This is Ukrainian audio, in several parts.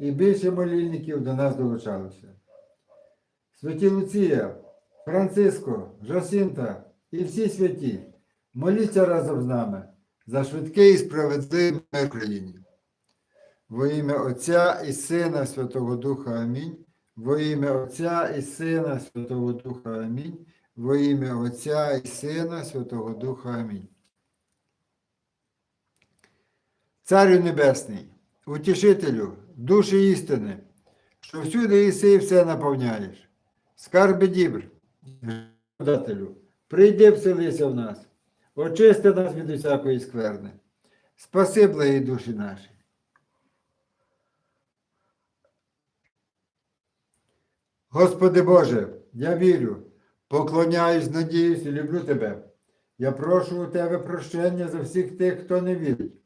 і більше молільників до нас долучалося. Святі Луція, Франциско, Жосінта і всі святі, моліться разом з нами за швидкий і справедливий мир в Україні. Во ім'я Отця і Сина Святого Духа Амінь. Во ім'я Отця і Сина Святого Духа Амінь. Во ім'я Отця і Сина Святого Духа Амінь. Царю Небесний, утішителю, душі істини, що всюди єси і все наповняєш. Скарби дібр, дателю, прийди вселися в нас, очисти нас від усякої скверни. Спаси благі душі наші. Господи Боже, я вірю, поклоняюсь, надіюсь і люблю Тебе. Я прошу у Тебе прощення за всіх тих, хто не вірить.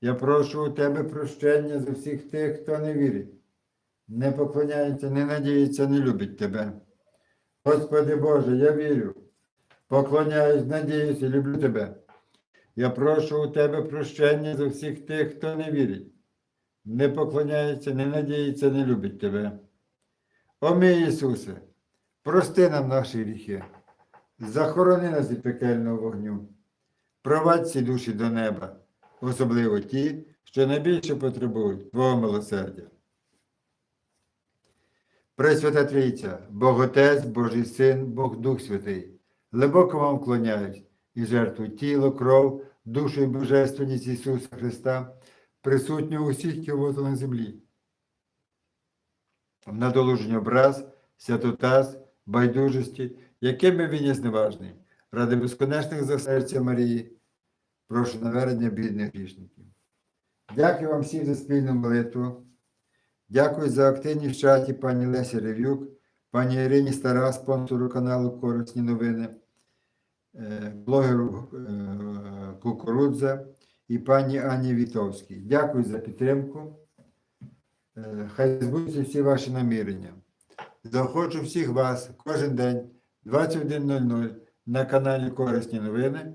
Я прошу у Тебе прощення за всіх тих, хто не вірить, не поклоняється, не надіється, не любить Тебе. Господи Боже, я вірю, поклоняюсь, надіюсь і люблю Тебе. Я прошу у Тебе прощення за всіх тих, хто не вірить, не поклоняється, не надіється, не любить Тебе. О мій Ісусе, прости нам наші гріхи, захорони нас від пекельного вогню, провадь ці душі до неба, особливо ті, що найбільше потребують Твого милосердя. Пресвята Трійця, Бог Отець, Божий Син, Бог Дух Святий, глибоко вам вклоняюсь і жертву тіло, кров, душу і божественність Ісуса Христа, присутнього у всіх кілотах на землі. В надолуженні образ, святотаз, байдужості, якими він є зневажний, ради безконечних за серця Марії, прошу навернення бідних грішників. Дякую вам всім за спільну молитву. Дякую за активність в чаті пані Лесі Рев'юк, пані Ірині Стара, спонсору каналу Корисні новини, е, блогеру е, Кукурудза і пані Ані Вітовській. Дякую за підтримку. Е, Хай збудуться всі ваші намірення. Заохочу всіх вас кожен день 21.00 на каналі Корисні новини,